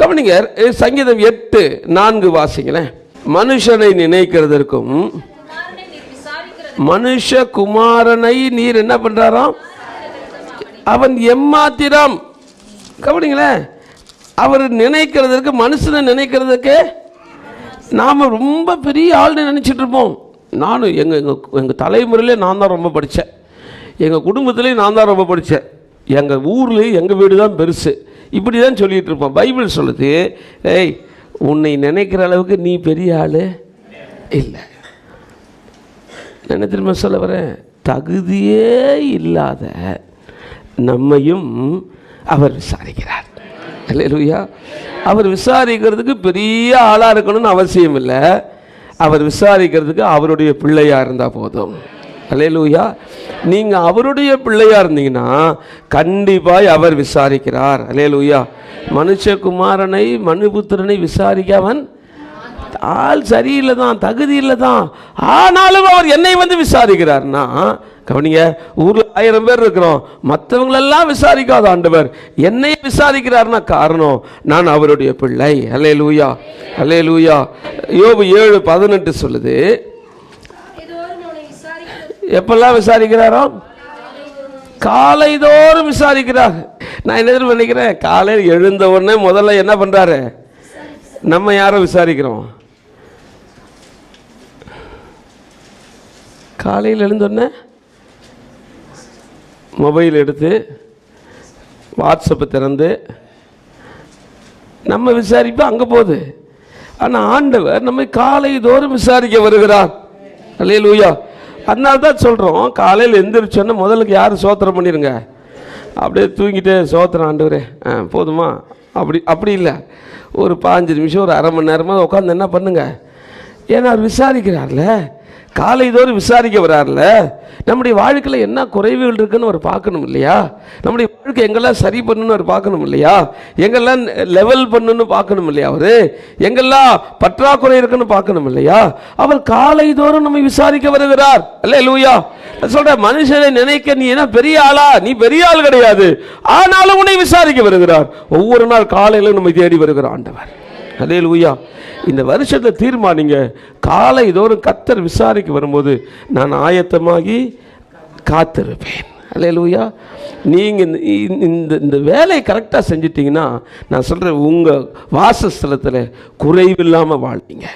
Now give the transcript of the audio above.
கவனிங்க சங்கீதம் எட்டு நான்கு வாசிங்களேன். மனுஷனை நினைக்கிறதற்கும் நீர் மனுஷ குமாரனை நீர் என்ன பண்றாராம்? அவன் எம்மாத்திரம். கவனிங்களேன் அவர் நினைக்கிறதுக்கு மனுஷனை நினைக்கிறதுக்கு நாம் ரொம்ப பெரிய ஆள்னு நினச்சிட்டு இருப்போம். நானும் எங்கள் எங்கள் எங்கள் தலைமுறையிலே நான் தான் ரொம்ப படித்தேன் எங்கள் குடும்பத்துலேயும் நான் தான் ரொம்ப படித்தேன் எங்கள் ஊர்லேயும் எங்கள் வீடு தான் பெருசு. இப்படி தான் சொல்லிகிட்டு இருப்போம். பைபிள் சொல்லுது ஏய் உன்னை நினைக்கிற அளவுக்கு நீ பெரிய ஆள் இல்லை. என்ன திரும்ப சொல்ல வரேன்? தகுதியே இல்லாத நம்மையும் அவர் விசாரிக்கிறார். இல்லையா அவர் விசாரிக்கிறதுக்கு பெரிய ஆளாக இருக்கணும்னு அவசியம் இல்லை. அவர் விசாரிக்கிறதுக்கு அவருடைய பிள்ளையாக இருந்தால் போதும். அல்லேலூயா நீங்கள் அவருடைய பிள்ளையாக இருந்தீங்கன்னா கண்டிப்பாக அவர் விசாரிக்கிறார். அல்லேலூயா மனுஷகுமாரனை மனுபுத்திரனை விசாரிக்காமன் ஆள் சரியில்லை தான் தகுதி இல்லை தான் ஆனாலும் அவர் என்னை வந்து விசாரிக்கிறார்னா கவனிங்க ஊரில் ஆயிரம் பேர் இருக்கிறோம். மற்றவங்களெல்லாம் விசாரிக்காத ஆண்டவர் என்னை விசாரிக்கிறார்னா காரணம் நான் அவருடைய பிள்ளை. அலே லூயா அலே லூயா யோபு ஏழு பதினெட்டு சொல்லுது எப்பெல்லாம் விசாரிக்கிறாரோ? காலைதோறும் விசாரிக்கிறார். நான் என்ன நினைக்கிறேன்? காலையில் எழுந்த உடனே முதல்ல என்ன பண்ணுறாரு நம்ம யாரை விசாரிக்கிறோம்? காலையில் எழுந்தோடனே மொபைல் எடுத்து வாட்ஸ்அப்பை திறந்து நம்ம விசாரிப்போம் அங்கே போகுது. ஆனால் ஆண்டவர் நம்மை காலை தோறும் விசாரிக்க வருகிறார். அல்லையா லூயா அதனால தான் சொல்கிறோம் காலையில் எந்திரிச்சோன்னே முதலுக்கு யார் சோத்திரம் பண்ணிடுங்க அப்படியே தூங்கிட்டு சோத்திரம் ஆண்டவரே. ஆ போதுமா? அப்படி அப்படி இல்லை. ஒரு பாஞ்சு நிமிஷம் ஒரு அரை மணி நேரமாக உட்காந்து என்ன பண்ணுங்க? ஏன்னா அவர் விசாரிக்கிறார்ல. காலை தோறும் விசாரிக்க வரார்ல நம்முடைய வாழ்க்கையில் என்ன குறைவுகள் இருக்குன்னு அவர் பார்க்கணும் இல்லையா? நம்முடைய வாழ்க்கை எங்கெல்லாம் சரி பண்ணணும்னு அவர் பார்க்கணும் இல்லையா? எங்கெல்லாம் லெவல் பண்ணணும்னு பார்க்கணும் இல்லையா அவர்? எங்கெல்லாம் பற்றாக்குறை இருக்குன்னு பார்க்கணும் இல்லையா? அவர் காலை தோறும் நம்மை விசாரிக்க வருகிறார். அல்ல லூயா சொல்ற மனுஷனை நினைக்க நீ என்ன பெரிய ஆளா? நீ பெரிய ஆள் கிடையாது. ஆனாலும் உன்னை விசாரிக்க வருகிறார். ஒவ்வொரு நாள் காலையிலும் நம்மை தேடி வருகிறார் ஆண்டவர். அதே லூயா இந்த வருஷத்தை தீர்மானிங்க. காலை தோறும் கத்தர் விசாரிக்க வரும்போது நான் ஆயத்தமாகி காத்திருப்பேன். அல்ல லூயா நீங்கள் இந்த இந்த வேலையை கரெக்டாக செஞ்சிட்டிங்கன்னா நான் சொல்கிறேன் உங்கள் வாசஸ்தலத்தில் குறைவில்லாமல் வாழ்வீங்க.